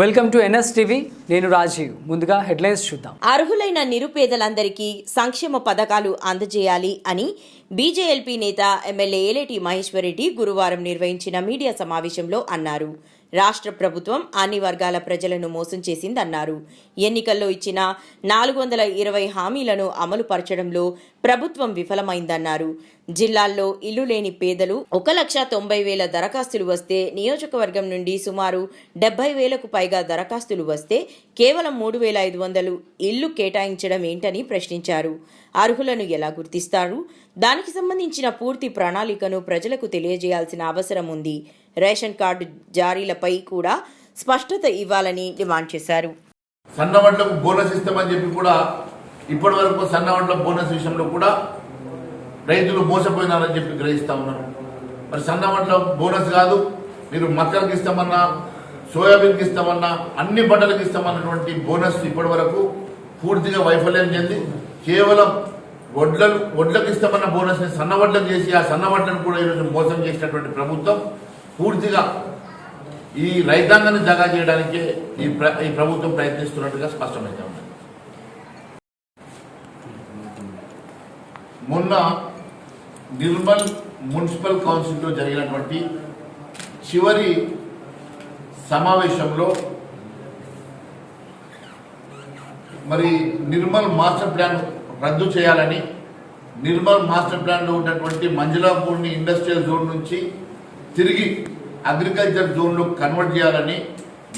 Welcome to NS TV నేను రాజీవ్. ముందుగా headlines చూద్దాం. అర్హులైన నిరుపేదలందరికీ సంక్షేమ పథకాలు అందజేయాలి అని బీజేఎల్పీ నేత ఎమ్మెల్యే ఏలేటి మహేశ్వరరెడ్డి గురువారం నిర్వహించిన మీడియా సమావేశంలో అన్నారు. రాష్ట్ర ప్రభుత్వం అన్ని వర్గాల ప్రజలను మోసం చేసిందన్నారు. ఎన్నికల్లో ఇచ్చిన నాలుగు వందల ఇరవై హామీలను అమలు పరచడంలో ప్రభుత్వం విఫలమైందన్నారు. జిల్లాల్లో ఇల్లు లేని పేదలు ఒక లక్ష తొంభై వేల దరఖాస్తులు వస్తే నియోజకవర్గం నుండి సుమారు డెబ్బై వేలకు పైగా దరఖాస్తులు వస్తే కేవలం మూడు వేల ఐదు వందలు ఇల్లు కేటాయించడం ఏంటని ప్రశ్నించారు. అర్హులను ఎలా గుర్తిస్తారు? దానికి సంబంధించిన పూర్తి ప్రణాళికను ప్రజలకు తెలియజేయాల్సిన అవసరం ఉంది. రేషన్ కార్డు జారీలపై కూడా స్పష్టత ఇవ్వాలని డిమాండ్ చేశారు. సన్నవడ్లకు బోనస్ ఇస్తామని చెప్పి కూడా ఇప్పటి వరకు సన్నవడ్ల బోనస్ విషయంలో కూడా రైతులు మోసపోయినారని చెప్పి గ్రహిస్తా ఉన్నారు. మరి సన్నవడ్ల బోనస్ కాదు మీరు మక్కలకి ఇస్తామన్నా సోయాబీన్కి ఇస్తామన్నా అన్ని పంటలకు ఇస్తామన్నటువంటి బోనస్ ఇప్పటి వరకు పూర్తిగా వైఫల్యం చెంది కేవలం వడ్లను వడ్లకు ఇస్తామన్న బోనస్ని సన్నవడ్లకు చేసి ఆ సన్నవడ్లను కూడా ఈరోజు మోసం చేసినటువంటి ప్రభుత్వం పూర్తిగా ఈ రైతాంగాన్ని జగా చేయడానికే ఈ ప్ర ఈ ప్రభుత్వం ప్రయత్నిస్తున్నట్టుగా స్పష్టమైతే ఉంది. మొన్న నిర్మల్ మున్సిపల్ కౌన్సిల్లో జరిగినటువంటి చివరి సమావేశంలో మరి నిర్మల్ మాస్టర్ ప్లాన్ రద్దు చేయాలని నిర్మల్ మాస్టర్ ప్లాన్లో ఉన్నటువంటి మంజులాపూర్ని ఇండస్ట్రియల్ జోన్ నుంచి తిరిగి అగ్రికల్చర్ జోన్లో కన్వర్ట్ చేయాలని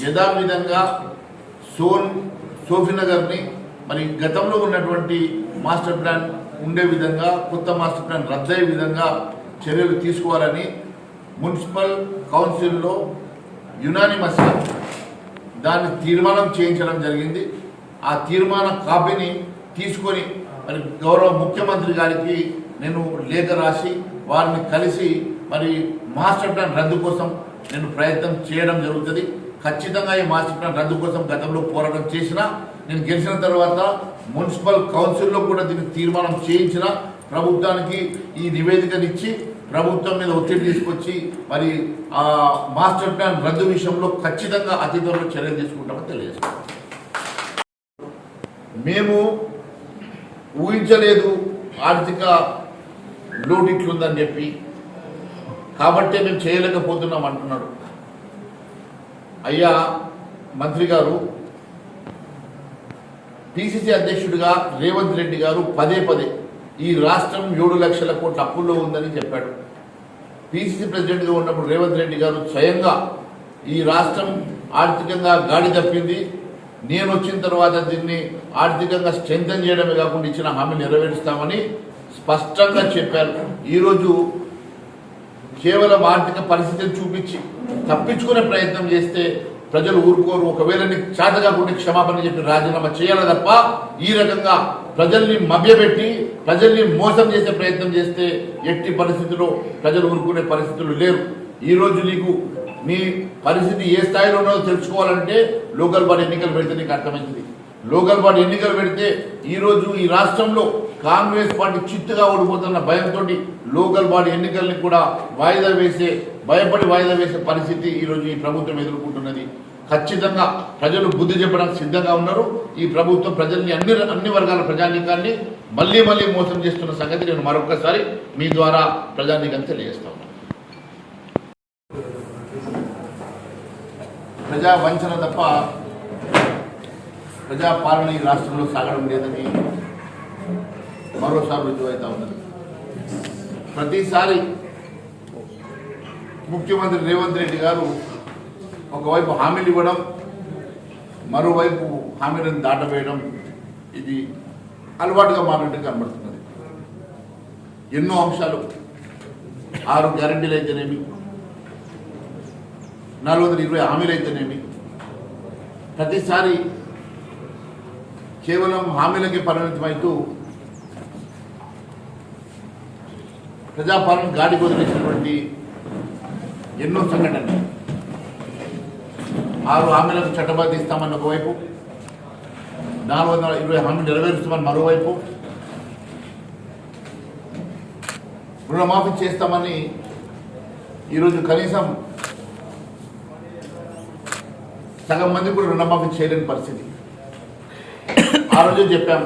యథావిధంగా సోన్ సోఫీనగర్ని మరి గతంలో ఉన్నటువంటి మాస్టర్ ప్లాన్ ఉండే విధంగా కొత్త మాస్టర్ ప్లాన్ రద్దయ్యే విధంగా చర్యలు తీసుకోవాలని మున్సిపల్ కౌన్సిల్లో యునానిమస్గా దాన్ని తీర్మానం చేయించడం జరిగింది. ఆ తీర్మాన కాపీని తీసుకొని మరి గౌరవ ముఖ్యమంత్రి గారికి నేను లేఖ రాసి వారిని కలిసి మరి మాస్టర్ ప్లాన్ రద్దు కోసం నేను ప్రయత్నం చేయడం జరుగుతుంది. ఖచ్చితంగా ఈ మాస్టర్ ప్లాన్ రద్దు కోసం గతంలో పోరాటం చేసిన నేను గెలిచిన తర్వాత మున్సిపల్ కౌన్సిల్లో కూడా దీన్ని తీర్మానం చేయించిన ప్రభుత్వానికి ఈ నివేదికనిచ్చి ప్రభుత్వం మీద ఒత్తిడి తీసుకొచ్చి మరి ఆ మాస్టర్ ప్లాన్ రద్దు విషయంలో ఖచ్చితంగా అతి త్వరలో చర్యలు తీసుకుంటామని తెలియజేస్తాం మేము ఊహించలేదు ఆర్థిక లోటు ఇట్లుందని చెప్పి కాబట్టే మేము చేయలేకపోతున్నాం అంటున్నాడు. అయ్యా మంత్రి గారు పిసిసి అధ్యక్షుడిగా రేవంత్ రెడ్డి గారు పదే పదే ఈ రాష్ట్రం ఏడు లక్షల కోట్ల అప్పుల్లో ఉందని చెప్పాడు. పిసిసి ప్రెసిడెంట్గా ఉన్నప్పుడు రేవంత్ రెడ్డి గారు స్వయంగా ఈ రాష్ట్రం ఆర్థికంగా గాడి తప్పింది. నేను వచ్చిన తర్వాత దీన్ని ఆర్థికంగా స్ట్రెంథన్ చేయడమే కాకుండా ఇచ్చిన హామీ నెరవేరుస్తామని స్పష్టంగా చెప్పారు. ఈరోజు కేవలం ఆర్థిక పరిస్థితిని చూపించి తప్పించుకునే ప్రయత్నం చేస్తే ప్రజలు ఊరుకోరు. ఒకవేళ నీకు చేత క్షమాపణ చెప్పి రాజీనామా చేయాలి తప్ప ఈ రకంగా ప్రజల్ని మభ్యపెట్టి ప్రజల్ని మోసం చేసే ప్రయత్నం చేస్తే ఎట్టి పరిస్థితిలో ప్రజలు ఊరుకునే పరిస్థితులు లేరు. ఈ రోజు నీకు నీ పరిస్థితి ఏ స్థాయిలో ఉన్నదో తెలుసుకోవాలంటే లోకల్ బాడీ ఎన్నికలు పెడితే నీకు అర్థమైంది లోకల్ పార్టీ ఎన్నికలు పెడితే ఈరోజు ఈ రాష్ట్రంలో కాంగ్రెస్ పార్టీ చిత్తుగా ఓడిపోతున్న భయంతో లోకల్ బాడీ ఎన్నికల్ని కూడా వాయిదా వేసే భయపడి వాయిదా వేసే పరిస్థితి ఈరోజు ఈ ప్రభుత్వం ఎదుర్కొంటున్నది. ఖచ్చితంగా ప్రజలు బుద్ధి చెప్పడానికి సిద్ధంగా ఉన్నారు. ఈ ప్రభుత్వం ప్రజల్ని అన్ని అన్ని వర్గాల ప్రజానీకాన్ని మళ్ళీ మళ్ళీ మోసం చేస్తున్న సంగతి నేను మరొకసారి మీ ద్వారా ప్రజానీకాన్ని తెలియజేస్తా ఉన్నాను ప్రజా వంచన తప్ప ప్రజాపాలన ఈ రాష్ట్రంలో సాగడం లేదని మరోసారి రుజువైతా ఉన్నది. ప్రతిసారి ముఖ్యమంత్రి రేవంత్ రెడ్డి గారు ఒకవైపు హామీలు ఇవ్వడం మరోవైపు హామీలను దాటవేయడం ఇది అలవాటుగా మారినట్టు కనబడుతున్నది. ఎన్నో అంశాలు ఆరు గ్యారంటీలు అయితేనేమి నాలుగు వందల ఇరవై హామీలు అయితేనేమి ప్రతిసారి కేవలం హామీలకే పరిమితమవుతూ ప్రజాపాలన గాడి వదిలేసినటువంటి ఎన్నో సంఘటనలు. ఆరు హామీలకు చట్టబద్ధ ఇస్తామన్న ఒకవైపు నాలుగు వందల ఇరవై హామీలు నెరవేరుస్తామని మరోవైపు రుణమాఫీ చేస్తామని ఈరోజు కనీసం సగం మంది కూడా రుణమాఫీ చేయలేని పరిస్థితి. ఆ రోజు చెప్పాం.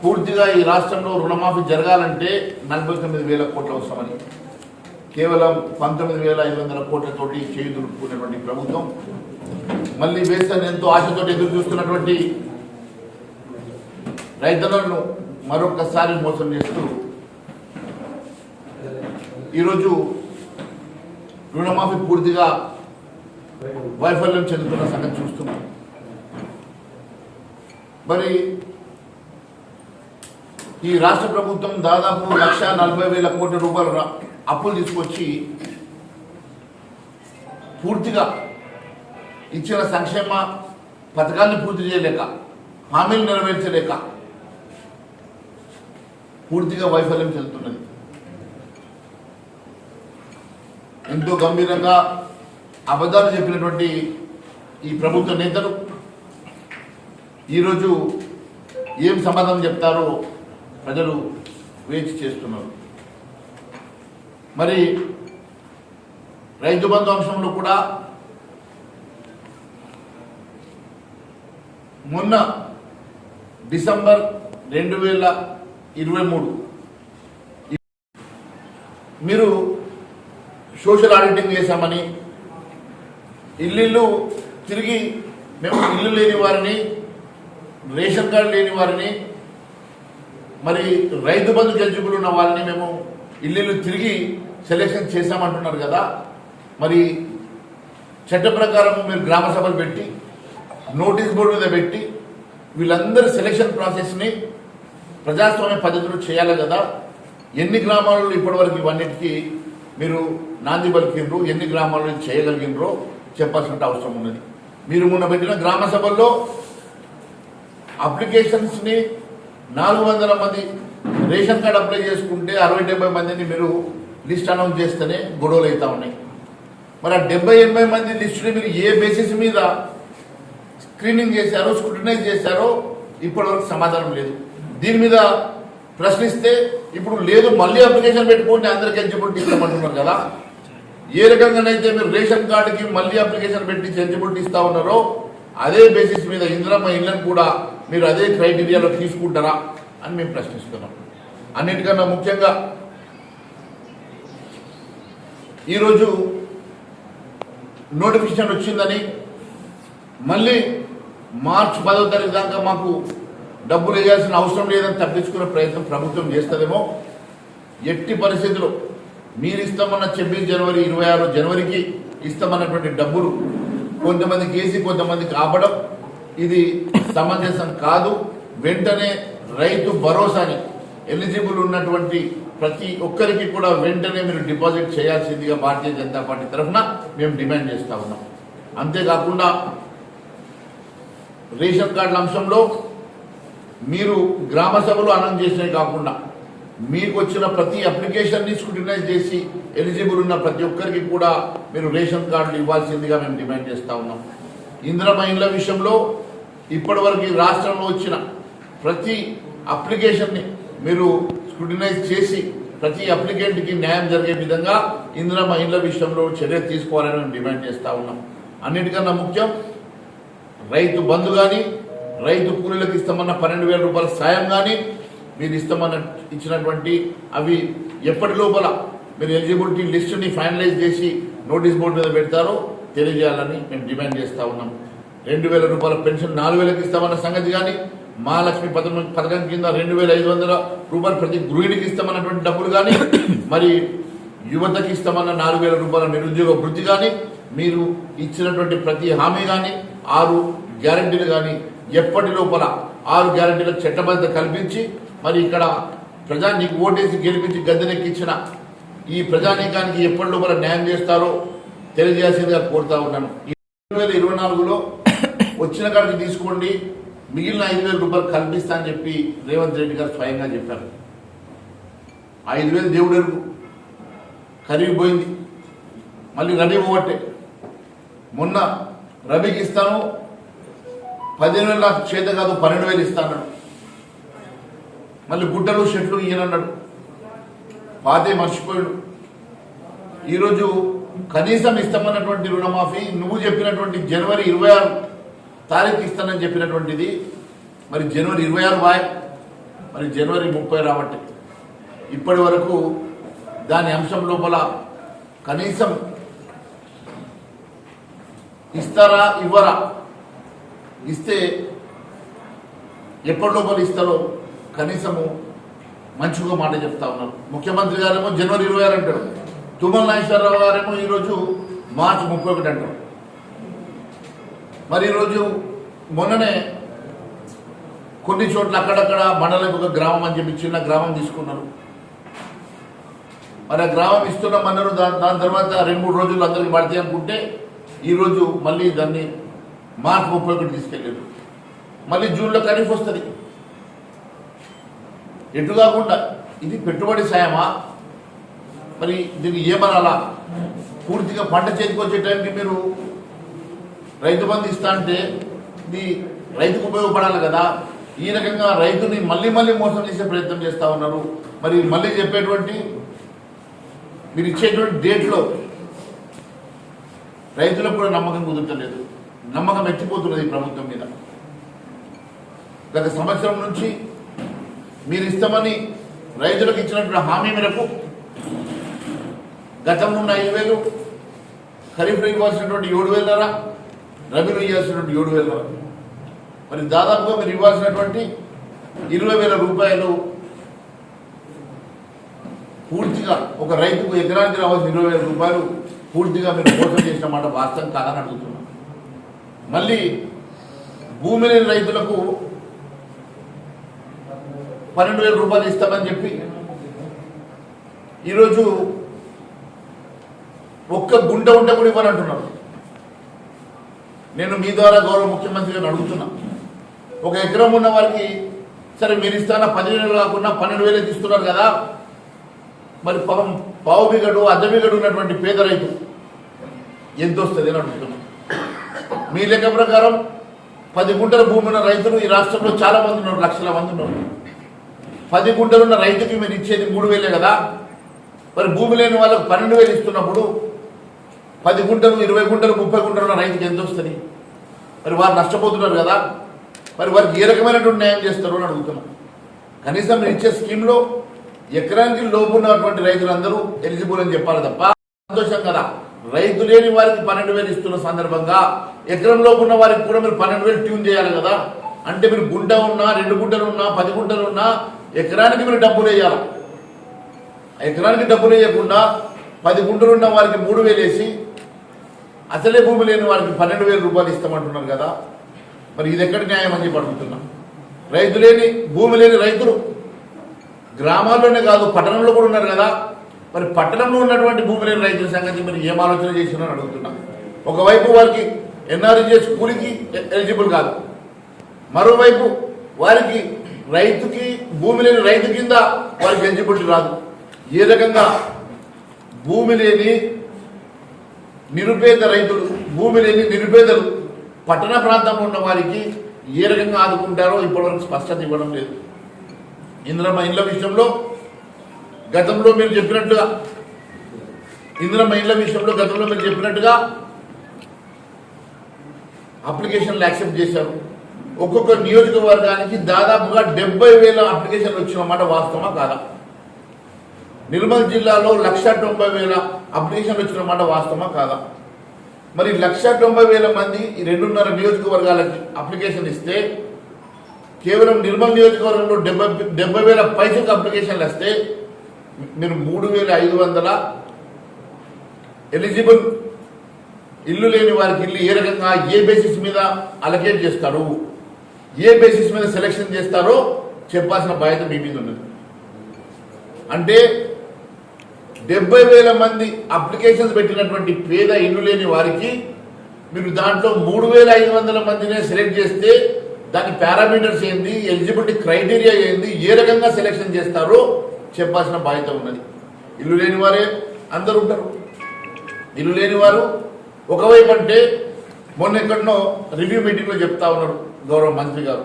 పూర్తిగా ఈ రాష్ట్రంలో రుణమాఫీ జరగాలంటే నలభై తొమ్మిది వేల కోట్లు అవసరమని. కేవలం పంతొమ్మిది వేల ఐదు వందల కోట్లతోటి చేయి ప్రభుత్వం. మళ్ళీ వేస్తాను ఎంతో ఆశతో ఎదురు చూస్తున్నటువంటి రైతులను మరొకసారి మోసం చేస్తూ ఈరోజు రుణమాఫీ పూర్తిగా వైఫల్యం చెందుతున్న సంగతి చూస్తున్నాం. మరి ఈ రాష్ట్ర ప్రభుత్వం దాదాపు లక్ష నలభై వేల కోట్ల రూపాయలు రా- అప్పులు తీసుకొచ్చి పూర్తిగా ఇచ్చిన సంక్షేమ పథకాన్ని పూర్తి చేయలేక హామీలు నెరవేర్చలేక పూర్తిగా వైఫల్యం చెందుతున్నది. ఎంతో గంభీరంగా అబద్ధాలు చెప్పినటువంటి ఈ ప్రభుత్వ నేతలు ఈరోజు ఏం సమాధానం చెప్తారో ప్రజలు వేచి చేస్తున్నారు. మరి రైతు బంధు అంశంలో కూడా మొన్న డిసెంబర్ రెండు వేల ఇరవై మూడు మీరు సోషల్ ఆడిటింగ్ చేశామని ఇల్లు తిరిగి మేము ఇల్లు లేని వారిని రేషన్ కార్డు లేని వారిని మరి రైతు బంధు ఎలిజిబుల్ ఉన్న వారిని మేము ఇల్లు తిరిగి సెలెక్షన్ చేశామంటున్నారు కదా. మరి చట్ట ప్రకారం మీరు గ్రామ సభలు పెట్టి నోటీస్ బోర్డు మీద పెట్టి వీళ్ళందరి సెలెక్షన్ ప్రాసెస్ని ప్రజాస్వామ్య పద్ధతిలో చేయాలి కదా. ఎన్ని గ్రామాలలో ఇప్పటివరకు ఇవన్నిటికీ మీరు నాంది పలికిండ్రు ఎన్ని గ్రామాలలో చేయగలిగినరో చెప్పాల్సిన అవసరం ఉన్నది. మీరు మొన్న పెట్టిన గ్రామ సభల్లో అప్లికేషన్స్ని నాలుగు వందల మంది రేషన్ కార్డు అప్లై చేసుకుంటే అరవై డెబ్బై మందిని మీరు లిస్ట్ అనౌన్స్ చేస్తేనే గొడవలు అవుతా ఉన్నాయి. మరి ఆ డెబ్బై ఎనభై మంది లిస్టుని మీరు ఏ బేసిస్ మీద స్క్రీనింగ్ చేశారో స్క్రూటినైజ్ చేశారో ఇప్పటివరకు సమాధానం లేదు. దీని మీద ప్రశ్నిస్తే ఇప్పుడు లేదు మళ్ళీ అప్లికేషన్ పెట్టుకోండి అందరికి ఎలిజిబిలిటీ ఇస్తామంటున్నారు కదా. ఏ రకంగానైతే మీరు రేషన్ కార్డుకి మళ్ళీ అప్లికేషన్ పెట్టి ఎలిజిబిలిటీ ఇస్తా ఉన్నారో అదే బేసిస్ మీద ఇందిరమ్మ ఇళ్ళని కూడా మీరు అదే క్రైటీరియాలో తీసుకుంటారా అని మేము ప్రశ్నిస్తున్నాం. అన్నిటికన్నా ముఖ్యంగా ఈరోజు నోటిఫికేషన్ వచ్చిందని మళ్ళీ మార్చ్ పదో తారీఖు దాకా మాకు డబ్బులు వేయాల్సిన అవసరం లేదని తప్పించుకునే ప్రయత్నం ప్రభుత్వం చేస్తుందేమో. ఎట్టి పరిస్థితుల్లో మీరు ఇస్తామన్న ఛబ్బీస్ జనవరి ఇరవై ఆరు జనవరికి ఇస్తామన్నటువంటి డబ్బులు కొంతమందికి వేసి కొంతమందికి ఆపడం ఇది సమంజసం కాదు. వెంటనే రైతు భరోసాని ఎలిజిబుల్ ఉన్నటువంటి ప్రతి ఒక్కరికి కూడా వెంటనే మీరు డిపాజిట్ చేయాల్సిందిగా భారతీయ జనతా పార్టీ తరఫున మేము డిమాండ్ చేస్తా ఉన్నాం. అంతేకాకుండా రేషన్ కార్డుల అంశంలో మీరు గ్రామ సభలు అనౌన్స్ చేసినవి కాకుండా మీకు వచ్చిన ప్రతి అప్లికేషన్ని స్క్రూటినైజ్ చేసి ఎలిజిబుల్ ఉన్న ప్రతి ఒక్కరికి కూడా మీరు రేషన్ కార్డులు ఇవ్వాల్సిందిగా మేము డిమాండ్ చేస్తా ఉన్నాం. ఇందిరమ్మ ఇండ్ల విషయంలో ఇప్పటి వరకు ఈ రాష్ట్రంలో వచ్చిన ప్రతి అప్లికేషన్ని మీరు స్క్రూటినైజ్ చేసి ప్రతి అప్లికెంట్కి న్యాయం జరిగే విధంగా ఇందిరమ్మ మహిళల విషయంలో చర్య తీసుకోవాలని మేము డిమాండ్ చేస్తూ ఉన్నాం. అన్నిటికన్నా ముఖ్యం రైతు బంధు కానీ రైతు కూలీలకు ఇస్తామన్న పన్నెండు వేల రూపాయల సాయం కానీ మీరు ఇస్తామన్న ఇచ్చినటువంటి అవి ఎప్పటి లోపల మీరు ఎలిజిబిలిటీ లిస్టుని ఫైనలైజ్ చేసి నోటీస్ బోర్డు మీద పెడతారో తెలియజేయాలని మేము డిమాండ్ చేస్తూ ఉన్నాం. రెండు వేల రూపాయల పెన్షన్ నాలుగు వేలకు ఇస్తామన్న సంగతి కానీ మహాలక్ష్మి పథకం పథకం కింద రెండు వేల ఐదు వందల రూపాయలు ప్రతి గృహిణికి ఇస్తామన్నటువంటి డబ్బులు కానీ మరి యువతకి ఇస్తామన్న నాలుగు వేల రూపాయల నిరుద్యోగ వృత్తి కానీ మీరు ఇచ్చినటువంటి ప్రతి హామీ కానీ ఆరు గ్యారంటీలు కానీ ఎప్పటి లోపల ఆరు గ్యారంటీలకు చట్టబద్ధత కల్పించి మరి ఇక్కడ ప్రజా నీకు ఓటేసి గెలిపించి గద్దెనెక్కించిన ఈ ప్రజానీకానికి ఎప్పటి లోపల న్యాయం చేస్తారో తెలియజేయాల్సిందిగా కోరుతా ఉన్నాను. రెండు వేల ఇరవై నాలుగులో వచ్చిన కాడికి తీసుకోండి. మిగిలిన ఐదు వేల రూపాయలు కల్పిస్తా అని చెప్పి రేవంత్ రెడ్డి గారు స్వయంగా చెప్పారు. ఐదు వేలు దేవుడు ఎరుగు కరిగిపోయింది. మళ్ళీ రబీ పోగొట్టే మొన్న రబీకి ఇస్తాను. పదిహేను వేలు నాకు చేత కాదు పన్నెండు వేలు ఇస్తాను మళ్ళీ గుడ్డలు షెట్లు ఇయ్యనన్నాడు. పాతే మర్చిపోయాడు. ఈరోజు కనీసం ఇస్తామన్నటువంటి రుణమాఫీ నువ్వు చెప్పినటువంటి జనవరి ఇరవై ఆరు తారీఖు ఇస్తానని చెప్పినటువంటిది మరి జనవరి ఇరవై ఆరు బాయ్ మరి జనవరి ముప్పై రాబట్టి ఇప్పటి వరకు దాని అంశం లోపల కనీసం ఇస్తారా ఇవ్వరా? ఇస్తే ఎప్పటి లోపల ఇస్తారో కనీసము మంచిగా మాట చెప్తా ఉన్నారు. ముఖ్యమంత్రి గారేమో జనవరి ఇరవై ఆరు అంటారు. తుమ్మల నాగేశ్వరరావు గారేమో ఈరోజు మార్చి ముప్పై ఒకటి అంటారు. మరి ఈరోజు మొన్ననే కొన్ని చోట్ల అక్కడక్కడ మండలం ఒక గ్రామం అని చెప్పి చిన్న గ్రామం తీసుకున్నారు. మరి ఆ గ్రామం ఇస్తున్నామన్నారు దాని దాని తర్వాత రెండు మూడు రోజులు అందరికి పడితే అనుకుంటే ఈరోజు మళ్ళీ దాన్ని మార్చి ముప్పై ఒకటి తీసుకెళ్ళారు. మళ్ళీ జూన్లో ఖరీఫ్ వస్తుంది. ఎటు కాకుండా ఇది పెట్టుబడి సాయమా? మరి దీన్ని ఏమనాలా? పూర్తిగా పంట చేతికి వచ్చే టైంకి మీరు రైతు బంధు ఇస్తా అంటే ఇది రైతుకు ఉపయోగపడాలి కదా. ఈ రకంగా రైతుని మళ్ళీ మళ్ళీ మోసం చేసే ప్రయత్నం చేస్తా ఉన్నారు. మరి మళ్ళీ చెప్పేటువంటి మీరు ఇచ్చేటువంటి డేట్లో రైతులకు కూడా నమ్మకం కుదరలేదు నమ్మకం ఎత్తిపోతున్నది ఈ ప్రభుత్వం మీద. గత సంవత్సరం నుంచి మీరు ఇస్తామని రైతులకు ఇచ్చినటువంటి హామీ మేరకు గతంలో ఉన్న ఐదు వేలు ఖరీఫ్లో ఇవ్వాల్సినటువంటి ఏడు వేలరా రెవెన్యూ ఇవ్వాల్సినటువంటి ఏడు వేల మరి దాదాపుగా మీరు ఇవ్వాల్సినటువంటి ఇరవై వేల రూపాయలు పూర్తిగా ఒక రైతుకు ఎకరానికి రావాల్సిన ఇరవై వేల రూపాయలు పూర్తిగా మీరు మోసం చేసిన మాట వాస్తవం కాదని అడుగుతున్నాం మళ్ళీ భూమి లేని రైతులకు పన్నెండు వేల రూపాయలు ఇస్తామని చెప్పి ఈరోజు ఒక్క గుంట ఉంటే కూడా ఇవ్వనంటున్నారు నేను మీ ద్వారా గౌరవ ముఖ్యమంత్రి గారిని అడుగుతున్నా. ఒక ఎకరం ఉన్న వారికి సరే మీరు ఇస్తానా పదివేలు కాకుండా పన్నెండు వేలు తీస్తున్నారు కదా. మరి పాపం పావు బిగడు అర్ధ ఉన్నటువంటి పేద రైతు ఎంత వస్తుంది అని అడుగుతున్నా. మీ లెక్క ప్రకారం పది గుంటల భూమి ఉన్న రైతులు ఈ రాష్ట్రంలో చాలా మంది ఉన్నారు లక్షల మంది ఉన్నారు. పది గుంటలున్న రైతుకి మీరు ఇచ్చేది మూడు వేలే కదా. మరి భూమి లేని వాళ్ళకు పన్నెండు వేలు ఇస్తున్నప్పుడు పది గుంటలు ఇరవై గుంటలు ముప్పై గుంటలు ఉన్న రైతుకి ఎంత వస్తుంది? మరి వారు నష్టపోతున్నారు కదా. మరి వారికి ఏ రకమైనటువంటి న్యాయం చేస్తారు అని అడుగుతున్నాం. కనీసం మీరు ఇచ్చే స్కీమ్లో ఎకరానికి లోపు ఉన్నటువంటి రైతులందరూ ఎలిజిబుల్ అని చెప్పాలి తప్ప సంతోషం కదా. రైతు లేని వారికి పన్నెండు వేలు ఇస్తున్న సందర్భంగా ఎకరం లోపు ఉన్న వారికి కూడా మీరు పన్నెండు వేలు ట్యూన్ చేయాలి కదా. అంటే మీరు గుంట ఉన్నా రెండు గుంటలు ఉన్నా పది గుంటలు ఉన్నా ఎకరానికి మీరు డబ్బులు వేయాలి. ఎకరానికి డబ్బులు వేయకుండా పది గుంటలు ఉన్న వారికి మూడు వేలు వేసి అసలే భూమి లేని వారికి పన్నెండు వేల రూపాయలు ఇస్తామంటున్నారు కదా. మరి ఇది ఎక్కడ న్యాయం అని చెప్పి అడుగుతున్నాం. రైతు లేని భూమి లేని రైతులు గ్రామాల్లోనే కాదు పట్టణంలో కూడా ఉన్నారు కదా. మరి పట్టణంలో ఉన్నటువంటి భూమి లేని రైతుల సంగతి మరి ఏం ఆలోచన చేసినారని అడుగుతున్నాం. ఒకవైపు వారికి ఎన్ఆర్జీఎస్ కూలికి ఎ- ఎలిజిబుల్ కాదు. మరోవైపు వారికి రైతుకి భూమి లేని రైతు కింద వారికి ఎలిజిబిలిటీ రాదు. ఏ రకంగా? భూమి లేని నిరుపేద రైతులు భూమి లేని నిరుపేదలు పట్టణ ప్రాంతంలో ఉన్న వారికి ఏ రకంగా ఆదుకుంటారో ఇప్పటివరకు స్పష్టత ఇవ్వడం లేదు. ఇందిరమ్మ ఇళ్ళ విషయంలో గతంలో మీరు చెప్పినట్టుగా ఇందిరమ్మ ఇళ్ళ విషయంలో గతంలో మీరు చెప్పినట్టుగా అప్లికేషన్లు యాక్సెప్ట్ చేశారు. ఒక్కొక్క నియోజకవర్గానికి దాదాపుగా డెబ్బై వేల అప్లికేషన్లు వచ్చిన మాట వాస్తవమా కాదా? నిర్మల్ జిల్లాలో లక్ష తొంభై వేల అప్లికేషన్లు వచ్చినమాట వాస్తవమా కాదా? మరి లక్ష తొంభై వేల మంది ఈ రెండున్నర నియోజకవర్గాలకి అప్లికేషన్ ఇస్తే కేవలం నిర్మల్ నియోజకవర్గంలో డెబ్బై డెబ్బై వేల పైసలకు అప్లికేషన్లు వస్తే మీరు మూడు వేల ఐదు వందల ఎలిజిబుల్ ఇల్లు లేని వారికి ఇల్లు ఏ రకంగా ఏ బేసిస్ మీద అలకేట్ చేస్తారు? ఏ బేసిస్ మీద సెలెక్షన్ చేస్తారో చెప్పాల్సిన బాధ్యత మీ మీద ఉన్నది. అంటే డెబ్బై వేల మంది అప్లికేషన్స్ పెట్టినటువంటి పేద ఇల్లు లేని వారికి మీరు దాంట్లో మూడు వేల ఐదు వందల మందినే సెలెక్ట్ చేస్తే దాని పారామీటర్స్ ఏంది ఎలిజిబిలిటీ క్రైటీరియా ఏంది ఏ రకంగా సెలెక్షన్ చేస్తారో చెప్పాల్సిన బాధ్యత ఉన్నది. ఇల్లు లేని వారే అందరు ఉంటారు. ఇల్లు లేని వారు ఒకవైపు అంటే మొన్న ఎక్కడనో రివ్యూ మీటింగ్లో చెప్తా ఉన్నారు గౌరవ మంత్రి గారు.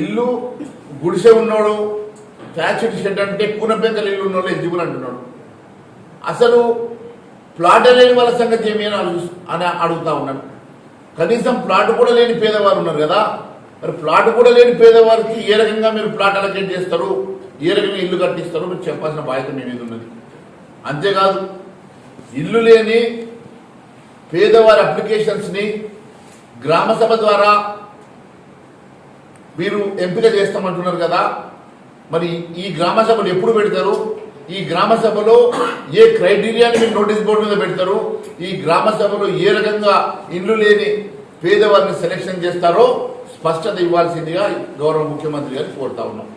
ఇల్లు గుడిసె ఉన్నాడు ఫ్యాక్టరీ షెడ్ అంటే కూనపెంకల ఇల్లు ఉన్నోళ్ళు ఎలిజిబుల్ అంటున్నాడు. అసలు ప్లాట్ లేని వాళ్ళ సంగతి ఏమైనా అని అని అడుగుతా ఉన్నాను కనీసం ప్లాట్ కూడా లేని పేదవారు ఉన్నారు కదా. మరి ప్లాట్ కూడా లేని పేదవారికి ఏ రకంగా మీరు ప్లాట్ అలకేట్ చేస్తారు? ఏ రకంగా ఇల్లు కట్టిస్తారో? మీరు చెప్పాల్సిన బాధ్యత మీ మీద ఉన్నది. అంతేకాదు ఇల్లు లేని పేదవారి అప్లికేషన్స్ని గ్రామ సభ ద్వారా మీరు ఎంపిక చేస్తామంటున్నారు కదా. మరి ఈ గ్రామ సభలు ఎప్పుడు పెడతారు? ఈ గ్రామ సభలో ఏ క్రైటీరియాని మీరు నోటీస్ బోర్డు మీద పెడతారు? ఈ గ్రామ సభలో ఏ రకంగా ఇల్లు లేని పేదవారిని సెలెక్షన్ చేస్తారో స్పష్టత ఇవ్వాల్సిందిగా గౌరవ ముఖ్యమంత్రి గారిని కోరుతా ఉన్నాం.